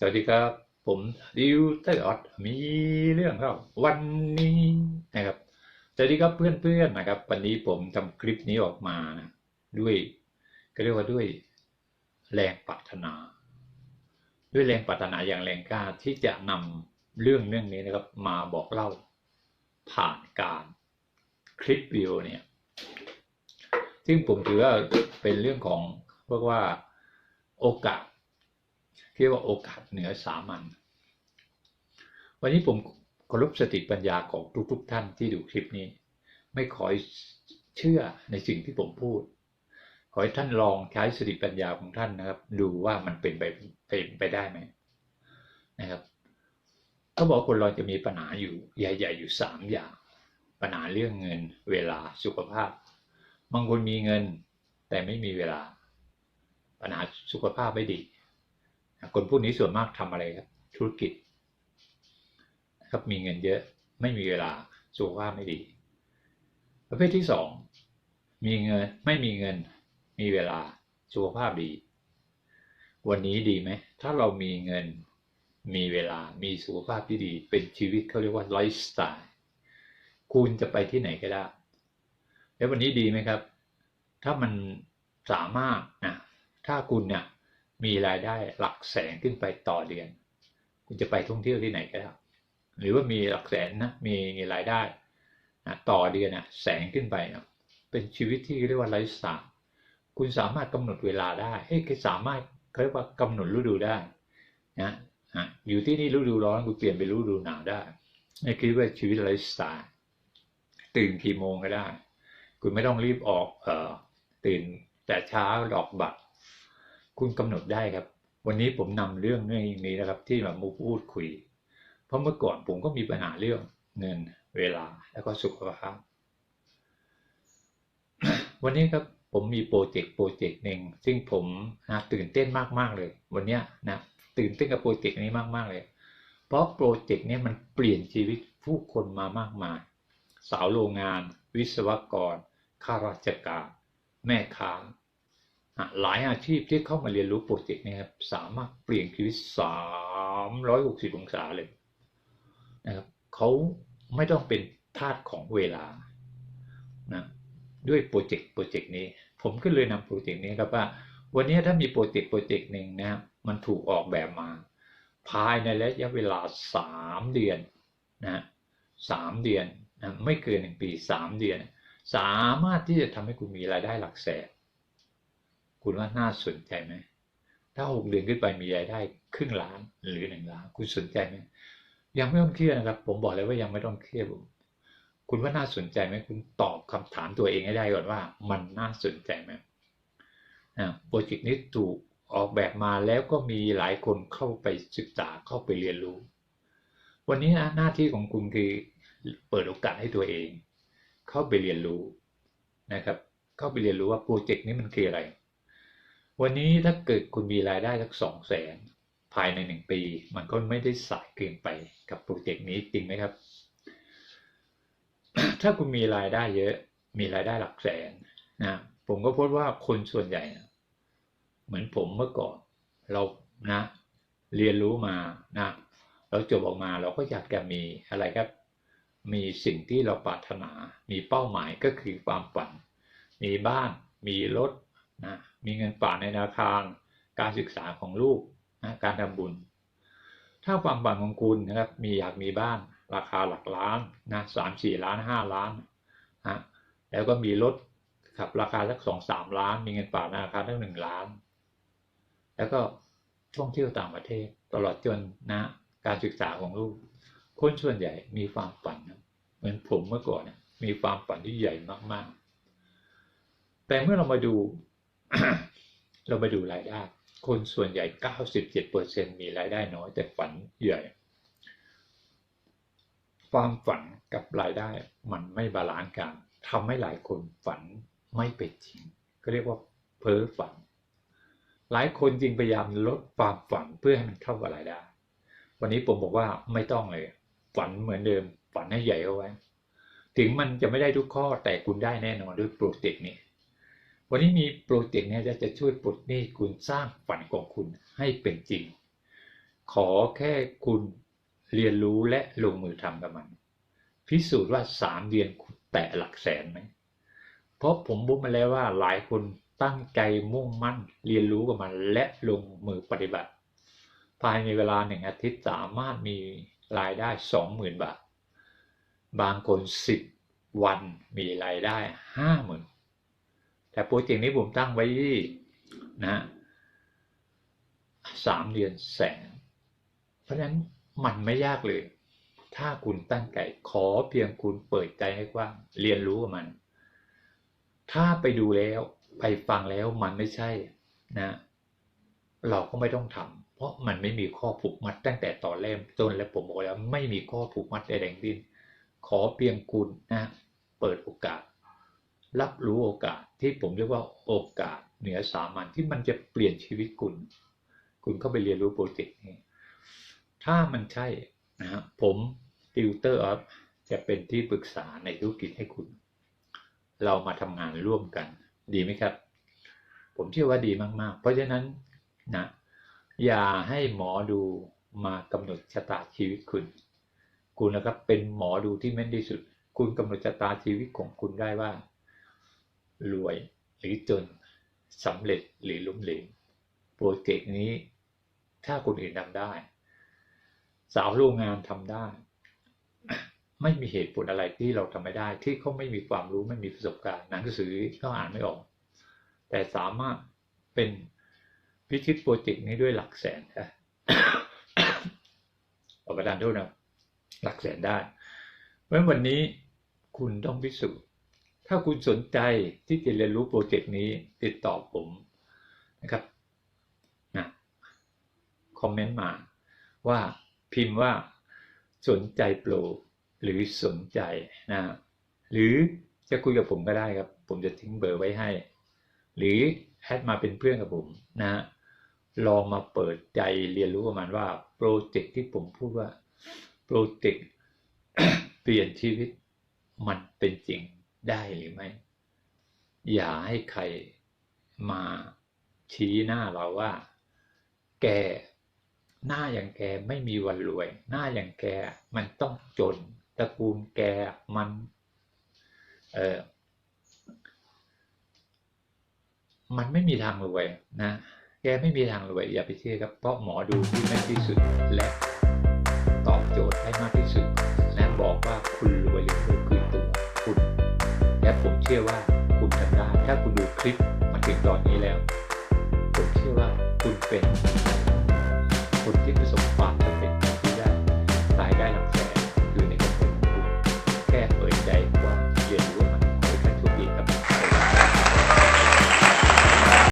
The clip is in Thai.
สวัสดีครับ ผมดิวเตอร์ออดมีเรื่องเล่าวันนี้นะครับสวัสดีครับเพื่อนๆนะครับ วันนี้ผมทำคลิปนี้ออกมานะด้วยก็เรียกว่าด้วยแรงปรารถนา ด้วยแรงปรารถนาอย่างแรงกล้าที่จะนำเรื่องเรื่องนี้นะครับ มาบอกเล่าผ่านการคลิปวิดีโอเนี่ย ซึ่งผมถือว่าเป็นเรื่องของเรียกว่าโอกาส เรียกว่าโอกาสเหนือสามัญวันนี้ผมเคารพสติปัญญาของทุกๆทท่านที่ดูคลิปนี้ ไม่ขอเชื่อในสิ่งที่ผมพูด ขอให้ท่านลองใช้สติปัญญาของท่านนะครับ ดูว่ามันเป็นไปเป็นไปได้ไหมนะครับเขาบอกคนเราจะมีปัญหาอยู่ใหญ่ๆอยู่สามอย่างปัญหาเรื่องเงิน เวลาสุขภาพบางคนมีเงินแต่ไม่มีเวลา ปัญหาสุขภาพไม่ดี คนพวกนี้ส่วนมากทำอะไรครับ ธุรกิจ ครับมีเงินเยอะไม่มีเวลาสุขภาพไม่ดี ประเภทที่สองมีเงินไม่มีเงิน มีเวลาสุขภาพดี วันนี้ดีไหมถ้าเรามีเงินมีเวลามีสุขภาพที่ดี เป็นชีวิตเขาเรียกว่าไลฟ์สไตล์คุณจะไปที่ไหนก็ได้ แล้ววันนี้ดีไหมครับ ถ้ามันสามารถนะถ้าคุณเนี่ย มีรายได้หลักแสนขึ้นไปต่อเดือน คุณจะไปท่องเที่ยวที่ไหนก็ได้หรือว่ามีหลักแสนนะมีรายได้นะต่อเดือนนะแสนขึ้นไปนะเป็นชีวิตที่เรียกว่าไลฟ์สไตล์คุณสามารถกำหนดเวลาได้เฮ้ยสามารถเขาเรียกว่ากำหนดฤดูได้นะอยู่ที่นี่ฤดูร้อนคุณเปลี่ยนเป็นฤดูหนาวได้นี่คือว่าชีวิตไลฟ์สไตล์ตื่นกี่โมงก็ได้ คุณไม่ต้องรีบออกเอ่อตื่นแต่เช้าดอกบัตร คุณกำหนดได้ครับ วันนี้ผมนำเรื่องเรื่องนี้นะครับ ที่มามูพูดคุย เพราะเมื่อก่อนผมก็มีปัญหาเรื่องเงินเวลาแล้วก็สุขภาพ วันนี้ครับผมมีโปรเจกต์โปรเจกต์หนึ่งซึ่งผมนะตื่นเต้นมากๆเลย วันนี้นะตื่นเต้นกับโปรเจกต์นี้มากๆเลย เพราะโปรเจกต์นี้มันเปลี่ยนชีวิตผู้คนมามากมาย สาวโรงงาน วิศวกรข้าราชการ แม่ค้า หลายอาชีพที่เข้ามาเรียนรู้โปรเจกต์นี้ครับสามารถเปลี่ยนชีวิต 360 องศาเลยนะครับเขาไม่ต้องเป็นทาสของเวลานะด้วยโปรเจกต์โปรเจกต์นี้ ผมก็เลยนำโปรเจกต์นี้ครับว่า วันนี้ถ้ามีโปรเจกต์โปรเจกต์หนึ่งนะครับมันถูกออกแบบมา ภายในระยะเวลา 3 เดือนนะสามเดือนนะไม่เกินหนึ่งปี 3 เดือน สามารถที่จะทำให้คุณมีรายได้หลักแสน คุณว่าน่าสนใจไหมถ้าหกเดือนขึ้นไปมีรายได้ครึ่งล้านหรือหนึ่งล้าน คุณสนใจไหมยังไม่ต้องเครียดนะครับ ผมบอกเลยว่ายังไม่ต้องเครียดผมคุณว่าน่าสนใจไหมคุณตอบคำถามตัวเองให้ได้ก่อนว่า มันน่าสนใจไหมโปรเจกต์นี้ถูกออกแบบมาแล้วก็มีหลายคนเข้าไปศึกษาเข้าไปเรียนรู้ วันนี้นะหน้าที่ของคุณคือเปิดโอกาสให้ตัวเอง เข้าไปเรียนรู้นะครับ เข้าไปเรียนรู้ว่าโปรเจกต์นี้มันคืออะไร วันนี้ถ้าเกิดคุณมีรายได้สักสองแสนภายในหนึ่งปี มันก็ไม่ได้สายเกินไปกับโปรเจกต์นี้จริงไหมครับ ถ้าคุณมีรายได้เยอะ มีรายได้หลักแสนนะผมก็พบว่าคนส่วนใหญ่ เหมือนผมเมื่อก่อนเรานะ เรียนรู้มานะเราจบออกมาเราก็อยากจะมีอะไรครับ มีสิ่งที่เราปรารถนา มีเป้าหมายก็คือความฝัน มีบ้าน มีรถ นะมีเงินฝากในธนาคารการศึกษาของลูกนะการทำบุญ ถ้าความฝันของคุณนะครับมีอยากมีบ้านราคาหลักล้านนะสามสี่ล้านห้าล้านนะแล้วก็มีรถขับราคาสักสองสามล้าน มีเงินฝากในธนาคารทั้งหนึ่งล้าน แล้วก็ท่องเที่ยวต่างประเทศตลอดจนนะการศึกษาของลูก คนส่วนใหญ่มีความฝันนะเหมือนผมเมื่อก่อนนะมีความฝันที่ใหญ่มากๆ แต่เมื่อเรามาดู เราไปดูรายได้ คนส่วนใหญ่ 97%มีรายได้น้อย แต่ฝันใหญ่ ความฝันกับรายได้มันไม่บาลานซ์กันทำให้หลายคนฝันไม่เป็นจริง ก็เรียกว่าเพ้อฝัน หลายคนจริงพยายามลดความฝันเพื่อให้มันเท่ากับรายได้ วันนี้ผมบอกว่าไม่ต้องเลย ฝันเหมือนเดิม ฝันให้ใหญ่เอาไว้ ถึงมันจะไม่ได้ทุกข้อแต่คุณได้แน่นอนด้วยโปรเจกต์นี้ วันนี้มีโปรเจกต์นี้จะจะช่วยปลดหนี้คุณสร้างฝันของคุณให้เป็นจริง ขอแค่คุณเรียนรู้และลงมือทำกับมัน พิสูจน์ว่าสามเดือนคุณแตะหลักแสนไหมเพราะผมบอกมาแล้วว่าหลายคนตั้งใจมุ่งมั่นเรียนรู้กับมัน และลงมือปฏิบัติ ภายในเวลาหนึ่งอาทิตย์สามารถมีรายได้สองหมื่นบาท บางคนสิบวันมีรายได้ห้าหมื่น แต่โปรเจกต์นี้ผมตั้งไว้ที่นะสามเดือนแสน เพราะฉะนั้นมันไม่ยากเลย ถ้าคุณตั้งใจขอเพียงคุณเปิดใจให้กว้างเรียนรู้กับมัน ถ้าไปดูแล้วไปฟังแล้วมันไม่ใช่นะ เราก็ไม่ต้องทำเพราะมันไม่มีข้อผูกมัดตั้งแต่ตอนเริ่มต้นและผมบอกแล้วไม่มีข้อผูกมัดใดๆทั้งสิ้นขอเพียงคุณนะ เปิดโอกาส รับรู้โอกาสที่ผมเรียกว่าโอกาสเหนือสามัญที่มันจะเปลี่ยนชีวิตคุณ คุณเข้าไปเรียนรู้โปรเจกต์นี้ ถ้ามันใช่นะครับผมติวเตอร์ออฟจะเป็นที่ปรึกษาในธุรกิจให้คุณ เรามาทำงานร่วมกัน ดีไหมครับ ผมเชื่อว่าดีมาก ๆ เพราะฉะนั้นนะอย่าให้หมอดูมากำหนดชะตาชีวิตคุณ คุณนะครับเป็นหมอดูที่แม่นที่สุด คุณกำหนดชะตาชีวิตของคุณได้ว่า รวยหรือจนสำเร็จหรือล้มเหลวโปรเจกต์นี้ถ้าคนอื่นทำได้ สาวโรงงานทำได้ ไม่มีเหตุผลอะไรที่เราทำไม่ได้ ที่เขาไม่มีความรู้ไม่มีประสบการณ์หนังสือก็อ่านไม่ออก แต่สามารถเป็นพิชิตโปรเจกต์นี้ด้วยหลักแสนได้ขอประทานโทษนะหลักแสนได้เพราะวันนี้คุณต้องพิสูจน์ ถ้าคุณสนใจที่จะเรียนรู้โปรเจกต์นี้ติดต่อผมนะครับนะคอมเมนต์มาว่าพิมพ์ว่าสนใจโปรหรือสนใจนะหรือจะคุยกับผมก็ได้ครับ ผมจะทิ้งเบอร์ไว้ให้ หรือแอดมาเป็นเพื่อนกับผมนะลองมาเปิดใจเรียนรู้ประมาณว่าโปรเจกต์ที่ผมพูดว่าโปรเจกต์เปลี่ยนชีวิตมันเป็นจริง ได้หรือไม่ อย่าให้ใครมาชี้หน้าเราว่า แกหน้าอย่างแกไม่มีวันรวย หน้าอย่างแกมันต้องจนตระกูลแกมันเออมันไม่มีทางรวยนะ แกไม่มีทางรวยอย่าไปเชื่อครับ เพราะหมอดูที่แม่นที่สุดและตอบโจทย์ให้มากที่สุด และบอกว่าคุณรวยหรือไม่คือตัวคุณ ชื่อว่าคุณทำได้ ถ้าคุณดูคลิปมาถึงตอนนี้แล้ว ผมเชื่อว่าคุณเป็นคนที่ประสบความสำเร็จที่ได้รายได้หลักแสนอยู่ในกระเป๋าของคุณแค่เปิด